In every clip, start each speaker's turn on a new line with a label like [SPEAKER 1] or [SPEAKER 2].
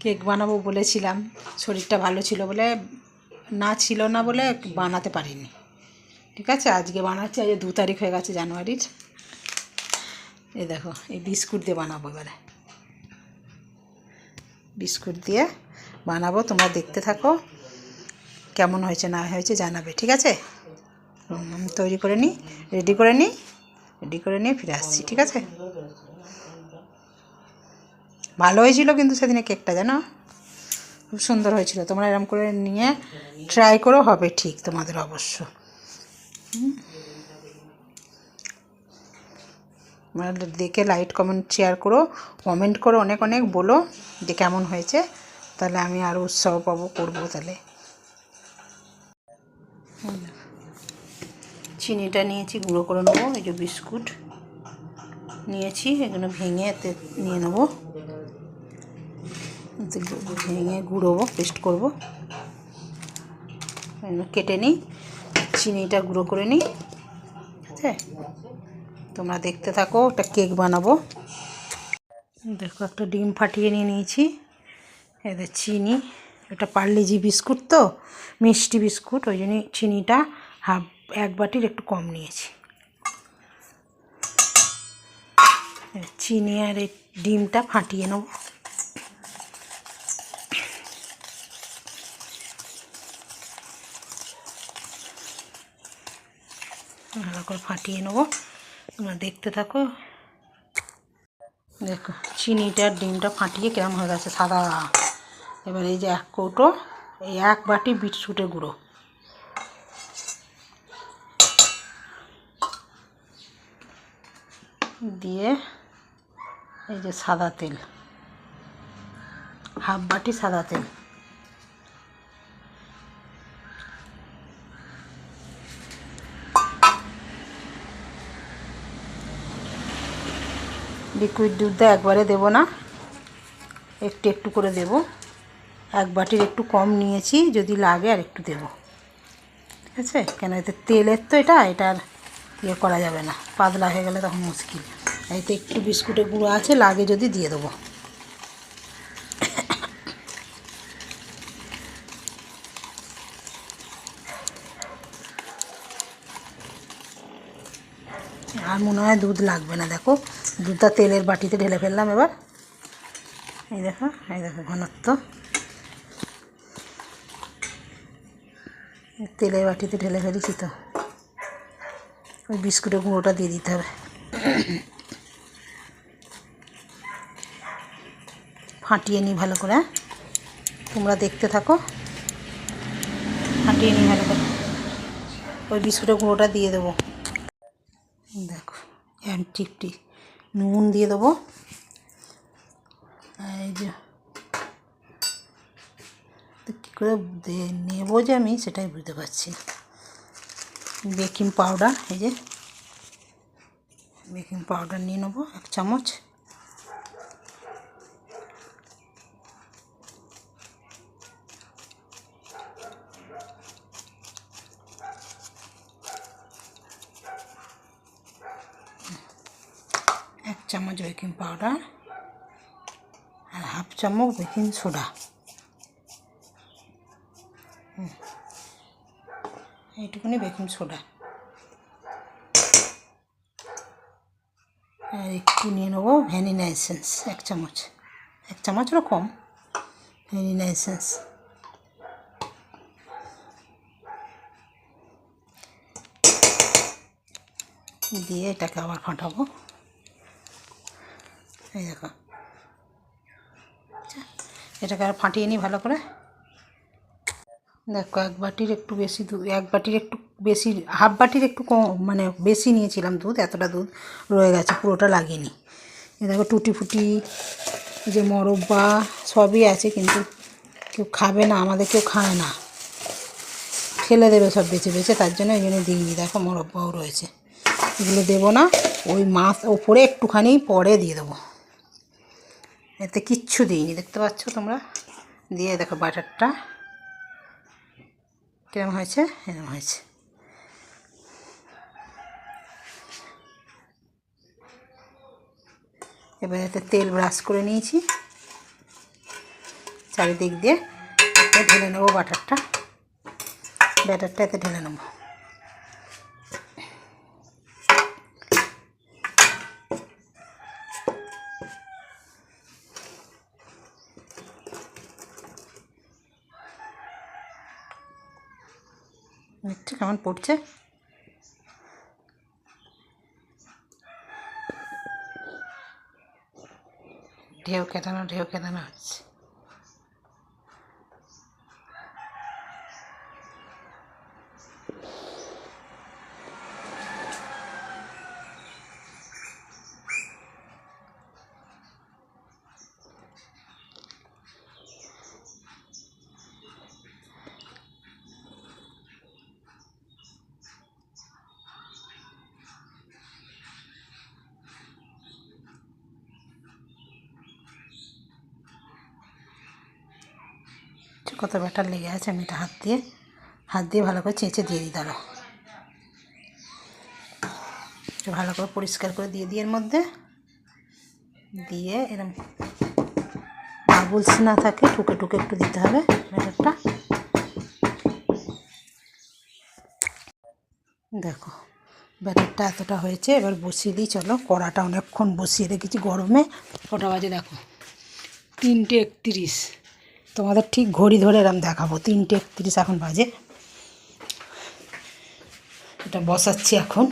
[SPEAKER 1] Cake বানাবো বলেছিলাম, শরীরটা ভালো ছিল বলে, না ছিল না বলে বানাতে পারিনি। ঠিক আছে? আজকে বানাচ্ছি আজ দু তারিখ হয়ে গেছে জানুয়ারির। এই দেখো, এই বিস্কুট দিয়ে বানাবো এবারে। বিস্কুট দিয়ে বানাবো, তোমরা দেখতে থাকো, কেমন হয়েছে, না হয়েছে জানাবে, ঠিক আছে? তৈরি করে নিই রেডি করে নিই রেডি করে নিয়ে ফিরে আসছি, ঠিক আছে? ভালো হয়েছিল কিন্তু সেদিনে কেকটা, জানো? খুব সুন্দর হয়েছিল। তোমরা এরম করে নিয়ে ট্রাই করো, হবে ঠিক তোমাদের অবশ্য। দেখে লাইট কমেন্ট শেয়ার করো কমেন্ট করো, অনেক অনেক বলো যে কেমন হয়েছে। তাহলে আমি আরও উৎসাহ পাবো, করব তাহলে। চিনিটা নিয়েছি, গুঁড়ো করে নেব, এই যে বিস্কুট নিয়েছি, এগুলো ভেঙে এতে নিয়ে নেব। ভেঙে গুঁড়োবো পেস্ট করব। কেটে নিই, চিনিটা গুঁড়ো করে নিই। ঠিক আছে? তোমরা দেখতে থাকো, একটা কেক বানাবো। দেখো, একটা ডিম ফাটিয়ে নিয়ে নিয়েছি। এদের চিনি এটা পার্লিজি বিস্কুট তো, মিষ্টি বিস্কুট, ওই জন্যই চিনিটা হাফ, এক বাটির একটু কম নিয়েছি। চিনি আর এই ডিমটা ফাটিয়ে নেব। ভালো করে ফাটিয়ে নেব। তোমরা দেখতে থাকো। দেখো, চিনিটা, ডিমটা ফাটিয়ে কেমন হয়ে গেছে সাদা। এবার এই যে এক কৌটো, এই এক বাটি বিটরুটের গুঁড়ো। দিয়ে এই যে সাদা তেল, হাফ বাটি সাদা তেল। লিকুইড দুধটা একবারে দেব না। একটু একটু করে দেব। এক বাটির একটু কম নিয়েছি, যদি লাগে আর একটু দেব। ঠিক আছে? কেন এতে তেলের তো এটা এটা আর ইয়ে করা যাবে না। পাতলা হয়ে গেলে তখন মুশকিল। এতে একটু বিস্কুটের গুঁড়ো আছে, লাগে যদি দিয়ে দেবো। আর মনে হয় দুধ লাগবে না, দেখো। দুধটা তেলের বাটিতে ঢেলে ফেললাম এবার। এই দেখো এই দেখো ঘনত্ব। তেলের বাটিতে ঢেলে ফেলেছি তো। ওই বিস্কুটের গুঁড়োটা দিয়ে দিতে হবে। ফাটিয়ে নিই ভালো করে হ্যাঁ? তোমরা দেখতে থাকো। ফাটিয়ে নিই ভালো করে। ওই বিস্কুটের গুঁড়োটা দিয়ে দেবো। দেখো অ্যান্টিকটি নুন দিয়ে দেবো। এই যে কী করে নেব যে আমি সেটাই বুঝতে পারছি বেকিং পাউডার, এই যে, বেকিং পাউডার নিয়ে নেব, এক চামচ এক চামচ বেকিং পাউডার আর হাফ চামচ বেকিং সোডা। এইটুকুনি বেকিং সোডা। আর একটু নিয়ে নেব ভ্যানিলা এসেন্স, এক চামচ। এক চামচেরও কম, ভ্যানিলা এসেন্স। দিয়ে এটাকে আবার ফাটাবো। এই দেখো। এটাকে আর ফাটিয়ে নিই ভালো করে। দেখো, এক বাটির একটু বেশি দুধ, এক বাটির একটু বেশি, হাফ বাটির একটু কম মানে বেশি নিয়েছিলাম দুধ, এতটা দুধ রয়ে গেছে, পুরোটা লাগিনি। এ দেখো টুটি ফুটি যে মরব্বা সবই আছে, কিন্তু কেউ খাবে না, আমাদের কেউ খায় না। ফেলে দেবে সব বেছে বেছে, তার জন্য এই জন্য দিইনি। দেখো মরব্বাও রয়েছে। এগুলো দেবো না, ওই মাছ ওপরে একটুখানি পরে দিয়ে দেবো। এতে কিচ্ছু দিইনি, দেখতে পাচ্ছ তোমরা? দিয়ে দেখো বাটারটা। কিরম হয়েছে? এরকম হয়েছে। এবার এতে তেল ব্রাশ করে নিয়েছি। চারিদিক দিয়ে ঢেলে নেব বাটারটা। ব্যাটারটা এতে ঢেলে নেব দেখছি কেমন পড়ছে? ঢেউ কেটানো ঢেউ কেটানো হচ্ছে কত ব্যাটার লেগে আছে, আমি এটা হাত দিয়ে হাত দিয়ে ভালো করে চেঁচে দিয়ে দিই দাঁড়ো ভালো করে পরিষ্কার করে দিয়ে দিই এর মধ্যে। দিয়ে এরম বাবুলস না থাকে, টুকে টুকে একটু দিতে হবে ব্যাটারটা। দেখো, ব্যাটারটা এতটা হয়েছে, এবার বসিয়ে দিই, চলো কড়াটা অনেকক্ষণ বসিয়ে রেখেছি গরমে। কটা বাজে দেখো? তিনটে একত্রিশ। তোমাদের ঠিক ঘড়ি ধরে এরম দেখাবো। তিনটে একত্রিশ এখন বাজে। এটা বসাচ্ছি এখন।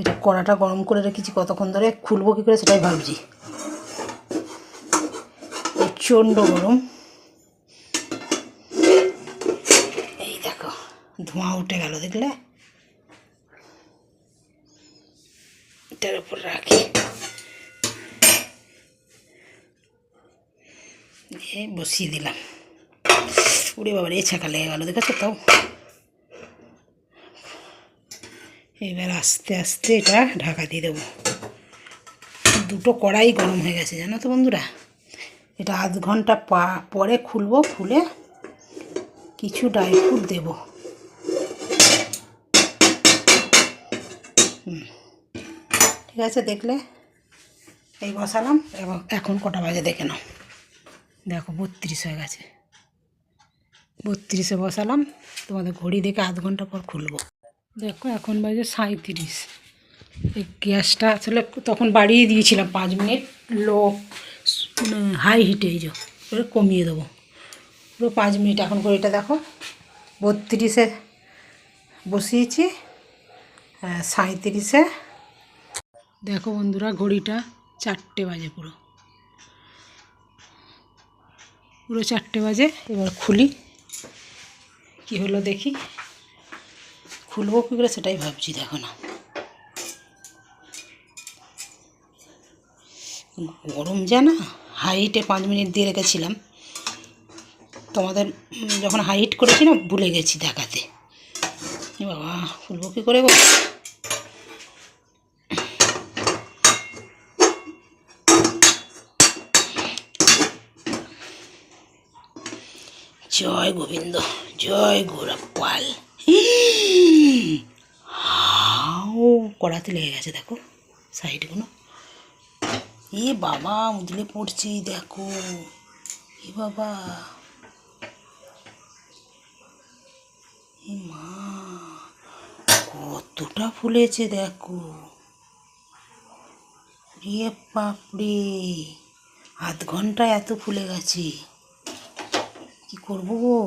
[SPEAKER 1] এটা কড়াটা গরম করে রেখেছি কতক্ষণ ধরে? খুলবো কী করে সেটাই ভাবছি। প্রচণ্ড গরম। এই দেখো, ধোঁয়া উঠে গেল, দেখলে? এটার উপর রাখি। বসিয়ে দিলাম উড়ে বাবার এ ছাকা লেগে গেলো দেখেছ তাও এবার আস্তে আস্তে এটা ঢাকা দিয়ে দেবো দুটো কড়াই গরম হয়ে গেছে জানো তো বন্ধুরা এটা আধ ঘণ্টা পরে খুলবো খুলে কিছু ড্রাই ফ্রুট দেবো ঠিক আছে দেখলে এই বসালাম এবং এখন কটা বাজে দেখে নাও দেখো বত্রিশ হয়ে গেছে। বত্রিশে বসালাম, তোমাদের ঘড়ি দেখে আধ ঘণ্টা পর খুলবো। দেখো এখন বাজে সাঁত্রিশ এই গ্যাসটা আসলে তখন বাড়িয়ে দিয়েছিলাম পাঁচ মিনিট। লো হাই হিটে এই যে কমিয়ে দেবো। পুরো পাঁচ মিনিট এখন ঘড়িটা দেখো, বত্রিশে বসিয়েছি সাঁত্রিশে দেখো বন্ধুরা, ঘড়িটা চারটে বাজে পুরো। পুরো চারটে বাজে, এবার খুলি। কি হলো দেখি? খুলবো কী করে সেটাই ভাবছি, দেখো না। গরম যা না হাইটে পাঁচ মিনিট দিয়ে রেখেছিলাম। তোমাদের যখন হাইট করেছি না, ভুলে গেছি দেখাতে। বাবা, খুলবো কী করে গো? জয় গোবিন্দ, জয় গোরাপাল হাও, কড়াতে লেগে গেছে, দেখো, সাইডগুলো। এ বাবা উদলে পড়ছি, দেখো। এ বাবা। এ মা, কতটা ফুলেছে, দেখো। রে বাপরে, আধ ঘন্টায় এত ফুলে গেছে। কি করব গো?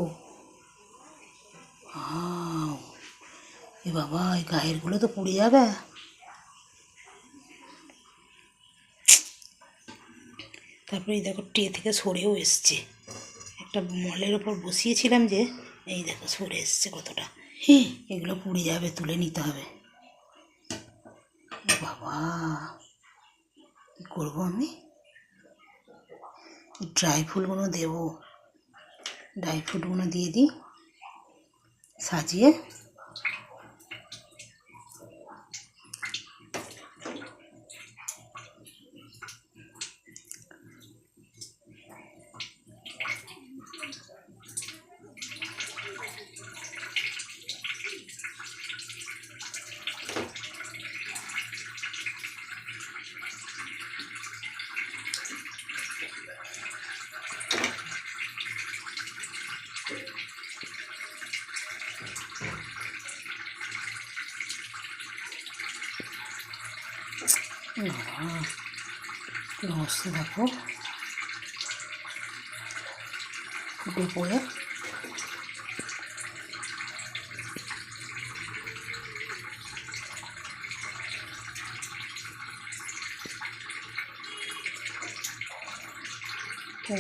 [SPEAKER 1] এ বাবা, এই গায়েরগুলো তো পুড়ে যাবে। তারপরে এই দেখো, ট্রে থেকে সরেও এসছে। একটা মলের ওপর বসিয়েছিলাম যে, এই দেখো, সরে এসছে কতটা। হ্যাঁ এগুলো পুড়ে যাবে, তুলে নিতে হবে। বাবা, কী করব আমি? ড্রাই ফুলগুলো দেবো। ড্রাই ফ্রুটগুলো দিয়ে দিই সাজিয়ে কি অবস্থা দেখো। ফুটে পড়ে।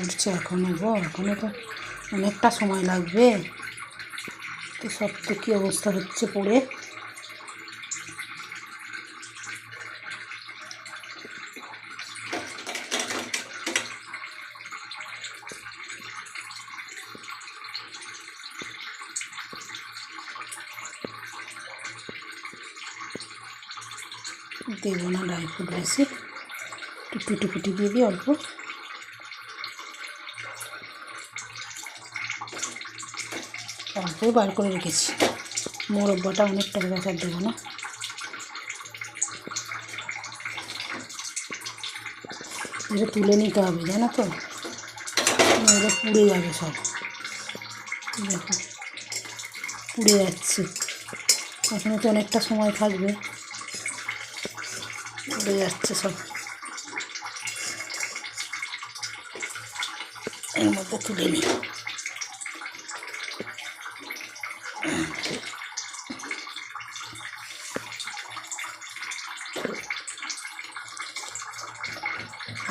[SPEAKER 1] উঠছে এখনও গো, এখনও তো অনেকটা সময় লাগবে। তো সব তো কী অবস্থা হচ্ছে পড়ে? দেবো না ড্রাই ফ্রুট বেশি। একটু টুটি ফুটি দিয়ে দিই অল্প। অল্পই বার করে রেখেছি। মোরব্বাটা অনেকটা আর দেবো না। এটা তুলে নিতে হবে, জানো তো? এটা পুড়ে যাবে সব। দেখো, পুড়ে যাচ্ছে। এখানে তো অনেকটা সময় থাকবে। পুড়ে যাচ্ছে সব এর মধ্যে তুলে নিই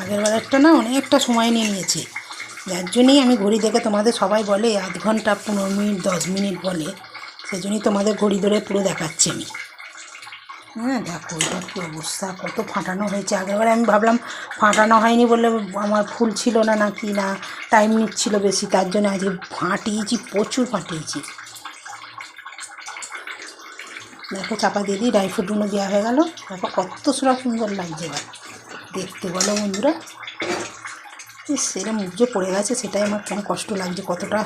[SPEAKER 1] আগের বারেরটা না অনেকটা সময় নিয়ে নিয়েছে। যার জন্যই আমি ঘড়ি দেখে তোমাদের সবাই বলে, আধ ঘণ্টা, পনেরো মিনিট, দশ মিনিট বলে। সেই জন্যই তোমাদের ঘড়ি ধরে পুরো দেখাচ্ছি আমি। হ্যাঁ দেখো এটা কী অবস্থা কত ফাটানো হয়েছে। আগেরবারে আমি ভাবলাম, ফাটানো হয়নি বলে আমার ফুল ছিল না না কি না টাইম নিচ্ছিল বেশি, তার জন্য আজকে ফাটিয়েছি, প্রচুর ফাটিয়েছি। দেখো, চাপা দিয়ে দিই ড্রাই ফ্রুটগুলো দেওয়া হয়ে গেল। দেখো, কত সুরা সুন্দর লাগছে এবার। দেখতে বলো বন্ধুরা মুখ যে পড়ে গেছে, সেটাই আমার কেমন কষ্ট লাগছে, কতটা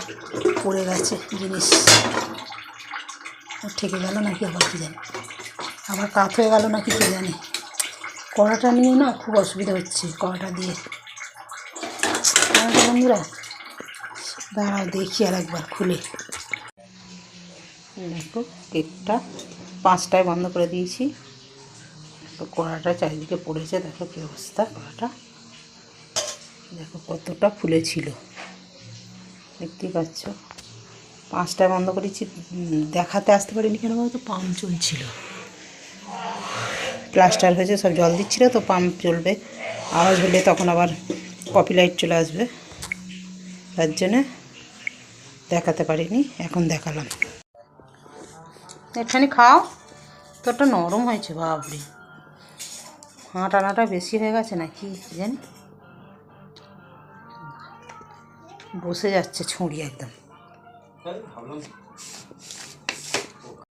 [SPEAKER 1] পড়ে গেছে জিনিস। ঠেকে গেল নাকি, আবার কি জানি। আবার কাত হয়ে গেল নাকি কে জানি। কড়াটা নিয়ে না খুব অসুবিধা হচ্ছে, কড়াটা দিয়ে। বন্ধুরা, দাঁড়াও দেখি আর একবার খুলে। দেখো, কেকটা পাঁচটায় বন্ধ করে দিয়েছি। তো কড়াটা চারিদিকে পড়েছে, দেখো কী অবস্থা কড়াটা। দেখো কতটা ফুলেছিল। দেখতেই পাচ্ছ। পাঁচটায় বন্ধ করেছি দেখাতে আসতে পারিনি কেন বলতো? পাম্প চলছিল। প্লাস্টার হয়েছে সব জল দিচ্ছিল তো পাম্প চলবে আওয়াজ হলে তখন আবার কপি লাইট চলে আসবে। তার জন্যে দেখাতে পারিনি, এখন দেখালাম। একটুখানি খাও, তোরটা নরম হয়েছে বাবরে হাঁ টানাটা বেশি হয়ে গেছে না কি জানি। বসে যাচ্ছে ছুঁড়ি একদম।